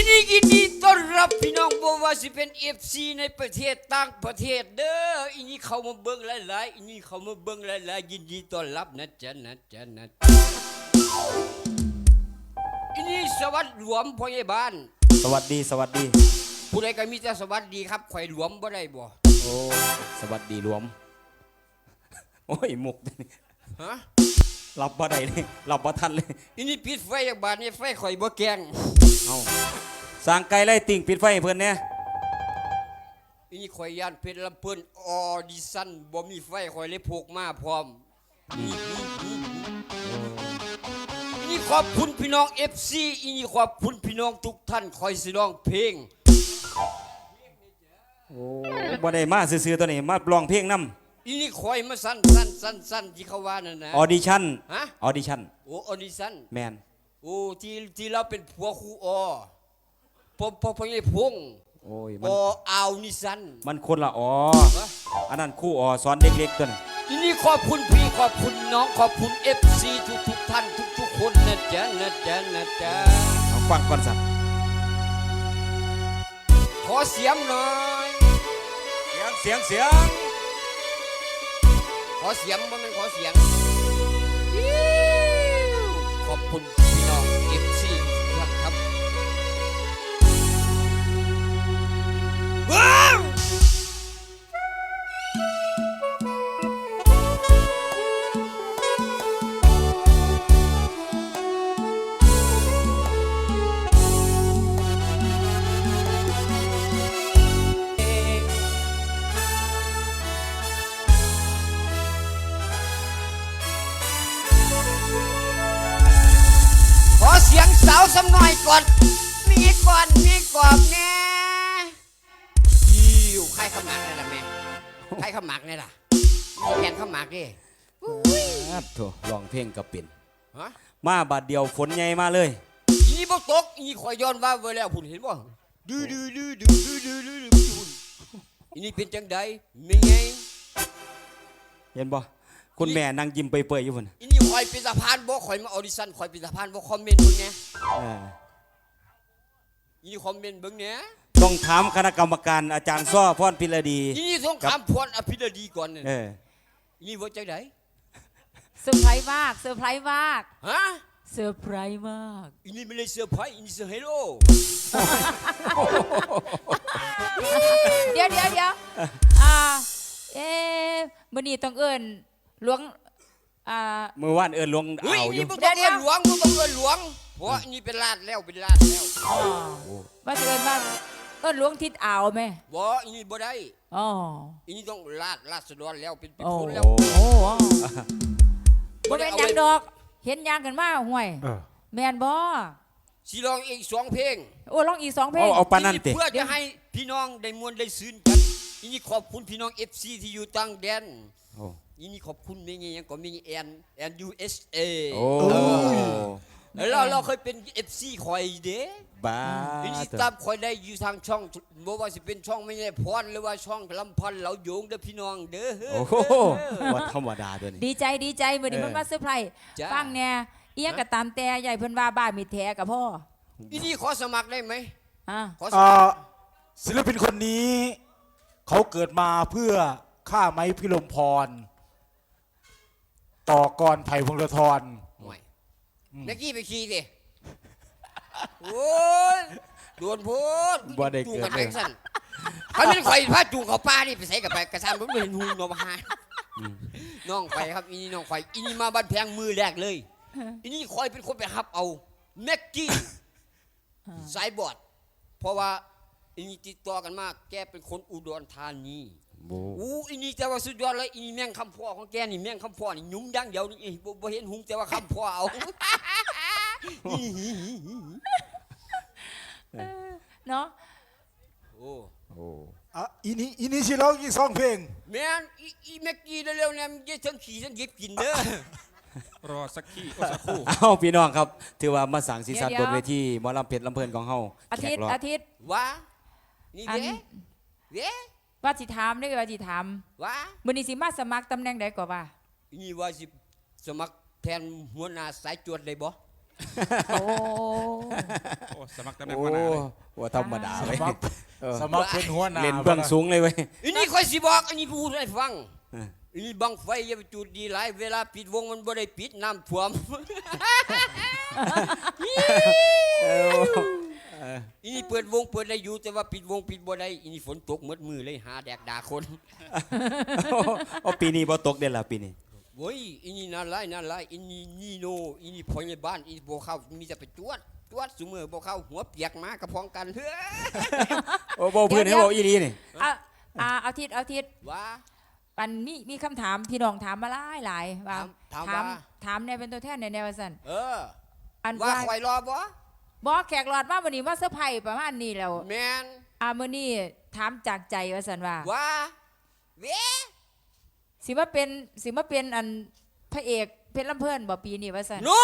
ยินดียินดีต้อนรับพี่น้องบ่ว่าสิเป็น FC ในประเทศต่างประเทศเด้ออีนี่เขามาเบิ่งหลายๆอีนี่เขามาเบิ่งหลายๆยินดีต้อนรับนะจ๊ะนะจ๊ะนะจ๊ะอีนี่สวัสดิ์หลวมพ่อใหญ่บ้านสวัสดีสวัสดี ผู้ใดก็มีแต่สวัสดีครับข่อยหลวมบ่ได้บ่โอ้สวัสดีรวม โอ้ยมุกนี่ฮะ รับบ่ได้เลยรับบ่ทันเลยอีนี่ปิดไฟจากบ้านนี่ไฟข่อยบ่แกงเอาสร้างไกลไล่ติ่งปิดไฟให้เพิ่นเนี่ยอีนี่ข่อยย่านเพชรลำเพิ่นออดิชั่นบ่มีไฟข่อยเลยพกมาพร้อมนี่นี่นี่อีนี่ขอบคุณพี่น้อง FC อีนี่ขอบคุณพี่น้องทุกท่านคอยสิร้องเพลงโอ้บ่ได้มาซื่อๆตัวนี้มาร้องเพลงนำ อีนี่คอยมาสั้นสั้นสั้นสั้นที่เขาว่านั่นนะออดิชั่นฮะออดิชั่นโอ้ออดิชั่นแมนโอ้ที่ที่เราเป็นผัวครูออพอพอพอไงพงโอ้ยอมันออาวนิสันมันคนละอ๋อวะอันนั้นครู่อ๋อสอนเด็กๆตัวนั้นอีนี่ขอบคุณพี่ขอบคุณน้องขอบคุณ FC ทุกทุกๆท่านทุกทุกๆคนนะจ๊ะนะจ๊ะนะจ๊ะเอาฟังก่อนสัตว์ขอเสียงหน่อย เสียงเสียงเสียง ขอเสียงบ่แมันขอเสียงอิ๊วขอบคุณพี่น้อง FC ทุกท่านครับว้าวาวสำน้อยก่อน มีก่อนมีกรอบแน่อยู่ใครขมักเนี่ยล่ะแม่ใครขมักเนี่ยล่ะแขนขมักดิครับโถลองเพลงกระปินฮะมาบาดเดียวฝนใหญ่มาเลยอีบ่ตกนี่คอยย้อนว่าเวลาพุ่นเห็นบ่ดื้อดื้อดื้อดื้อดื้อดื้อดื้อพุ่นอันนี้เป็นจังได๋มีไงเห็นบ่คุณแม่นั่งยิ้มเปย์เปย์อยู่พุ่น คอยเป็นสะพานบ่คอยมาออดิชั่นคอยเป็นสะพานบ่คอมเมนต์เบิ่งแหน่เอออีนี่คอมเมนต์เบิ่งแหน่ต้องถามคณะกรรมการอาจารย์ซ้อพรพิรดีอีนี่ต้องถามพรอภิรดีก่อนเนี่ยเอออีนี่ว่าจังใดเซอร์ไพรส์มากเซอร์ไพรส์มากฮะเซอร์ไพรส์มากอีนี่ไม่ได้เซอร์ไพรส์อีนี่เซอร์เฮโร่เดี๋ยวเดี๋ยวเดี๋ยวอ่าเอ๊ะมื่อนี้ต้องเอิญหลวง อ่ามือว่านเอินหลวงเฮ้ยอ่าวอีอยู่นี่บ่ต้องเดี๋เอิยวนหลวงบ่ต้องเอินหลวงเพราะว่าอีนี่เป็นลาดแล้วเป็นลาดแล้วอ๋อว่าจะเอิญว่าเอิญหลวงทิศอ่าวไหมบ่อีนี่บ่ได้อ๋ออีนี่ต้องลาดลาดสะดอนแล้วเป็นเป็นโอ้คนโหแล้วโอ้โหบ่บ่ได้แม่นเอาหยังไว้ดอก เห็นยางกันมาห่วยแม่นบ่สิร้องอีกสองเพลงโอ้ร้องอีกสองเพลเอาง เอาปานนั่นติ เพื่อจะให้พี่น้องได้มวลได้ซื่นกันอีนี่ขอบคุณพี่น้อง FC ที่อยู่ต่างแดน โอ้ อีนี่ขอบคุณมีไงยังก็มีแอนแอน USA โอ้เราเราเคยเป็น FC คอยเด้บ้าทีนี้เถอะตามคอยได้อยู่ทางช่องบ่ว่าสิเป็นช่องไม่ใช่พรหรือว่าช่องลำพันธ์เหลาโยงเด้อพี่น้องเด้อโอ้โหว่าธรรมดาตัวนี้ดีใจดีใจมื่อนี้เออเพิ่นมาเซอร์ไพรส์จ้าฟังแน่เอียงก็ตามแต่ใหญ่เพิ่นว่าบ้านมีแท้กับพ่ออีนี่ขอสมัครได้ไหมอ่าขอสอ่มัคราศิลปินคนนี้ เขาเกิดมาเพื่อฆ่าไม้พิรมพร ต่อกรไผ่พงศธรห่วยนักกี้ไปขี่ดิโอ้ยโดนโพูดบ่ได้จูงเกิกัดนไปเลยสั่นเขาเป็นข่อยพาจูงเขาป้านี่ไปใส่กับไปกระซานผมไม่เห็นหูน้องมาหาน้องข่อยครับอีนี่น้องข่อยอีนี่มาบ้านแพงมือแรกเลยอีนี่ข่อยเป็นคนไปฮับเอาแม็กกี้สายบอด เพราะว่าอีนี่ติดต่อกันมาก แกเป็นคนอุดรธานี โอ้อู้อีนี่แต่ว่าสุดยอดเลยอีนี่แม่งคำพ่อของแกนี่แม่งคำพ่อนี่ยุ่งดังเดียวนี่เอ้ยบ่บ่เห็นหุงแต่ว่าคำพ่อเอา เนาะโอ้โอ้อะอีนี้อีนี้ชิร้องอีกสองเพลงแม่นอีอีแม็กกี้เร็วๆเนี่ยมันจะทั้งขี่ทั้งหยิบกินเด้อ รอสักขี้ก็สักครู่ เอาพี่น้องครับ ถือว่ามาสั่งสีสันบนเวทีหมอลำเพชรลำเพลินของเฮาอาแขทิตกย์รอบอาทิตย์ว่านี่อัน เด้เด้ ว่าสิถามเด้อว่าสิถามว่ามื้อนี้สิมาสมัครตำแหน่งใดก็ว่าอีนี่ว่าสิสมัครแทนหัวหน้าสายจวดได้บ่ โอ้ โอ้สมัครตำแหน่งโอ้หัวหน้าเลยว่าธรรมดาสเว้ยมัครเออสมัครเป็นหัวหน้าเล่นเบื้องสูงเลยเว้ย อันนี้คอยสิบอกอันนี้พูดให้ฟังเออ อันนี้บังไฟอย่าไปจุดดีหลายเวลาปิดวงมันบ่ได้ปิดน้ำท่วม เออ อันนี้เปิดวงเปิดได้อยู่แต่ว่าปิดวงปิดบ่ได้อันนี้ฝนตกหมดมือเลยหาแดกด่าคนเอาปีนี้บ่ตกเด่นละปีนี้โว้ยอันนี้น่าไล่น่าไล่อันนี้นี่โนอันนี้พยาบ้านอันนี้บ่เข้ามีแต่ไปจวดจวดซุมือบ่เข้าหัวเปียกมากระพองกันเฮ้อโอ้บ่เพื่อนให้บอกอีดีนี่เอาอ่าเอาทิศเอาทิศว่า ปันมีมีคำถามพี่น้องถามมาหลายหลายว่าถามถามว่า ถามเนี่ยเป็นตัวแทนในแนวสันเอออันว่าว่าคอยรอบ่ บอกแขกหลอดมาวันนี้ว่าเสื้อร์ไผ่ประมาณนี้แล้วแมนอ่ามื้อนี้ถามจากใจว่าสันว่าว่าเวสิมาเป็นสิมาเป็นอันพระเอกเพชรลำเพิ่นบ่ปีนี้ว่าสัน no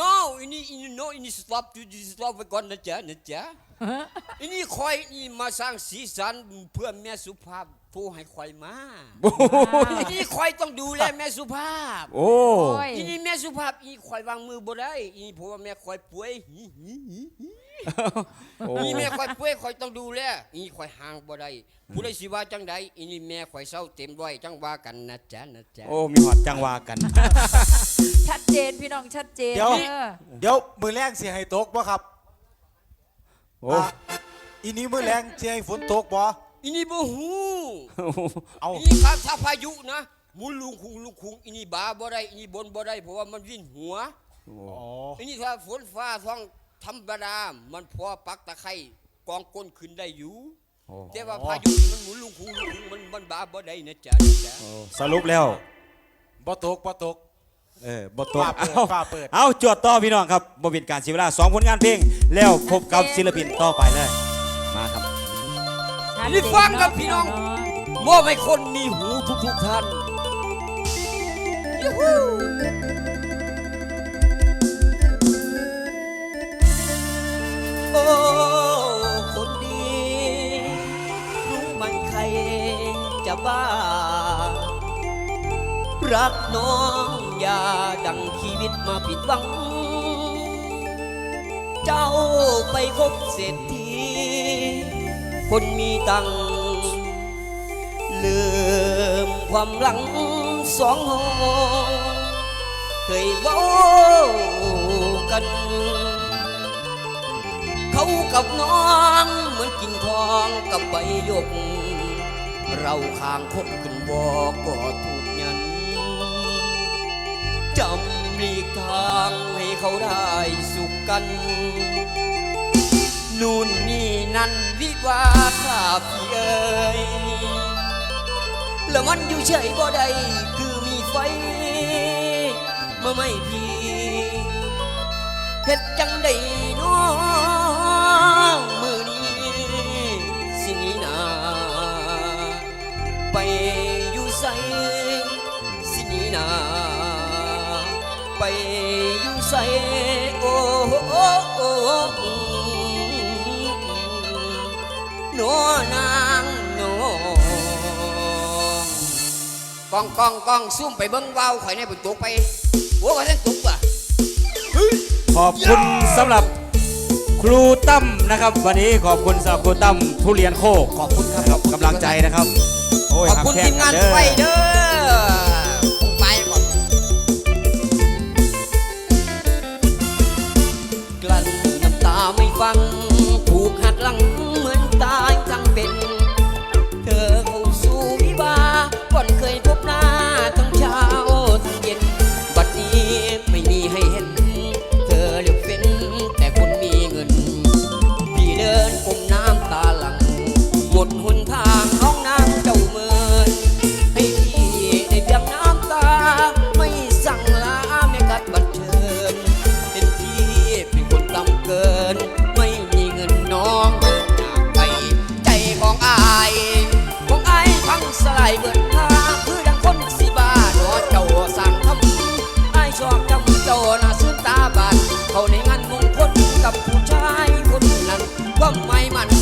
no อันนี้อันนี้ no อันนี้ stop จุด stop ไว้ก่อนนะจ๊ะนะจ๊ะอันนี้คอยนี่มาสร้างสีสันเพื่อแม่สุภาพ ผู้ให้คอยมาอันนี้คอยต้องดูแลแม่สุภาพโอ้โอ้ยอีนี่แม่สุภาพอีคอยวางมือบ่ได้อีเพราะว่าแม่คอยป่วยหิหิหิหิโอ้อีแม่คอยป่วยคอยต้องดูแลอีคอยห่างบ่ได้ผู้ใดสิว่าจังใดอีนี่แม่คอยเศร้าเต็มร้อยจังว่ากันนะจ๊ะนะจ๊ะ โอ้มีหอดจังหวากัน ชัดเจนพี่น้องชัดเจนเดี๋ยว ออเดี๋ยวมือแรงสิให้ตกบ่ครับโอ้ อะอีนี้มือแรงสิให้ฝนตกบ่ อีนี่บ่ฮู้เอาอีนี่ครับถ้าพายุนะหมุนลุงคุงลุงคุงอีนี่บาบ่ได้อีนี่บนบ่ได้เพราะว่ามันวิ่นหัวอ๋ออีนี่ถ้าฝนฟ้าท้องธรรมดามันพอปักตะไคร่กองก้นขึ้นได้อยู่โอ้แต่ว่าพายุนี่มันหมุนลุงคุงลุงคุงมันมันบาบ่ได้นะจ๊ะนะจ๊ะโอ้สรุปแล้วบ่ตกบ่ตกเออบ่ตกฟ้าเปิดเอาฟ้าเปิดเอาจวดต่อพี่น้องครับบ่เป็นการเสียเวลาสองผลงานเพลงแล้วพบกับศิลปินต่อไปเลยมาครับ ชัดเจนี่ฟังครับเาะพี่น้องเาะมอบให้คนมีหูทุกทุกๆท่านยูฮูโอ้คนดีรู้ไหมันใครจะบ้า รักน้องอย่าดังชีวิตมาผิดหวัง เจ้าไปคบเศรษฐี คนมีตังค์ลืมความหลังสองห้องเคยเว้ากัน เขากับน้องเหมือนกินทองกับใบหยก เราข้างคบกันบอกก็ถูกยันจำหลีทางให้เขาได้สุขกัน นู่นนี่นั่นวิวาขาพี่เอ้ยแล้วมันอยู่เฉยบ่ได้คือมีไฟเมื่อไม่พี่เฮ็ดจังได้น้องมือนี้สิหนีนา ไปอยู่ใสสิหนีนา ไปอยู่ใสโอ้โอ้โอ้ นัวนางหนกองกองกองซุ่มไปเบิ้งเว้าวข่อยในบุตกไปโอ้ก็ท่านตุกว่ะขอบคุณสำหรับครูตั้มนะครับ วันนี้ขอบคุณสำหรับครูตั้มทุเรียนโคกขอบคุณครับครับกำลังใจนะครับโอ้ยขอบคุณหักแข้ทีมงานกัเด้อไฟเด้อผมไปก่อนกลั้นน้ำตาไม่ฟังถูกหักหลัง เป็น จ้าน้าซื้อตาบานเขาในงานมงคลกับผู้ชายคนนั้นว่าไม่มัน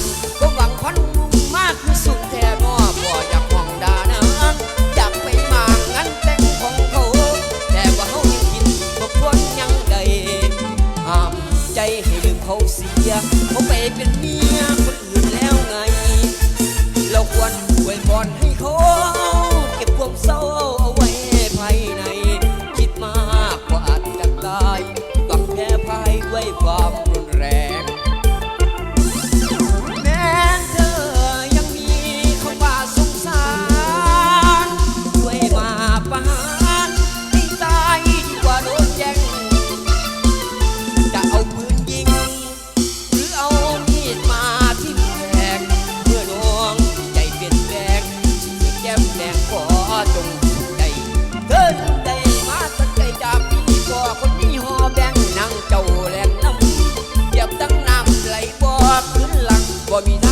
แดงขอจงใจเดินใจมาสักใจจาพี่ก่อคนนี้หอแบงนั่งเจ้าแรงน้ำเก็บตั้งน้ำไหลบ่ขึ้นหลังบ่มี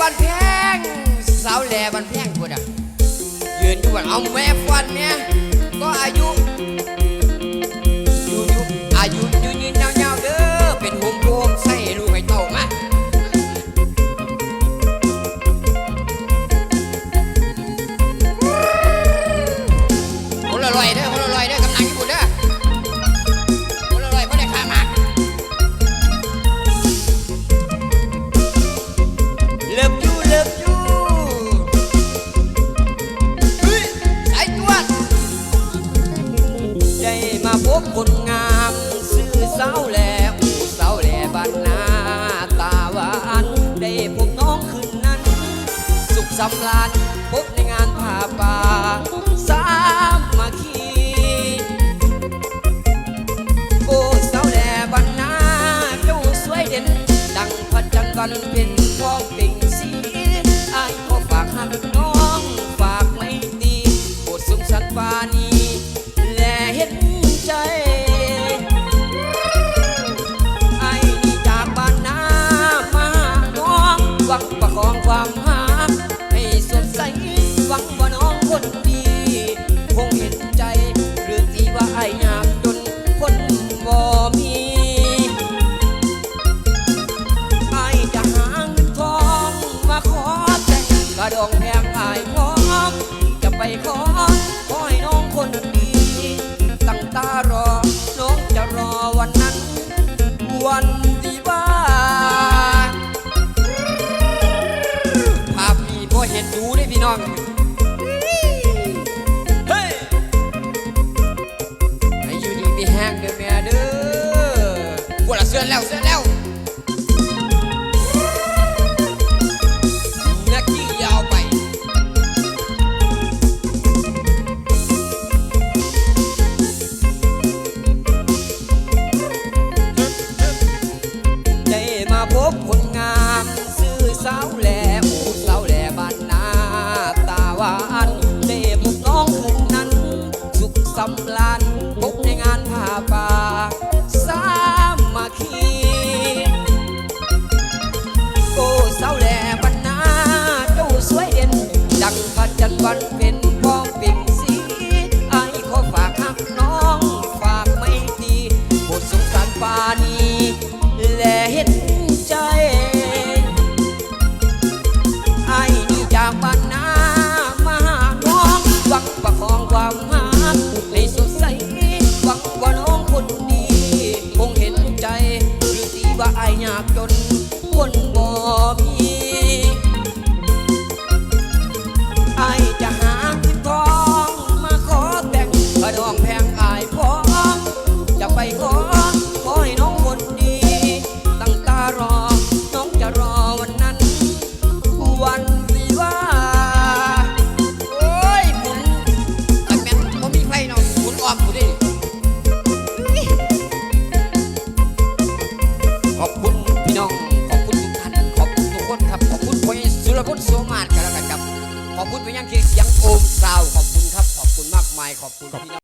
บ้านแพงสาวแหล่บ้านแพงกูดัอะยืนอยู่บ้านเอาแม่ฟันเนี่ยก็อายุ wanna be ดูได้พี่น้อง like, oh.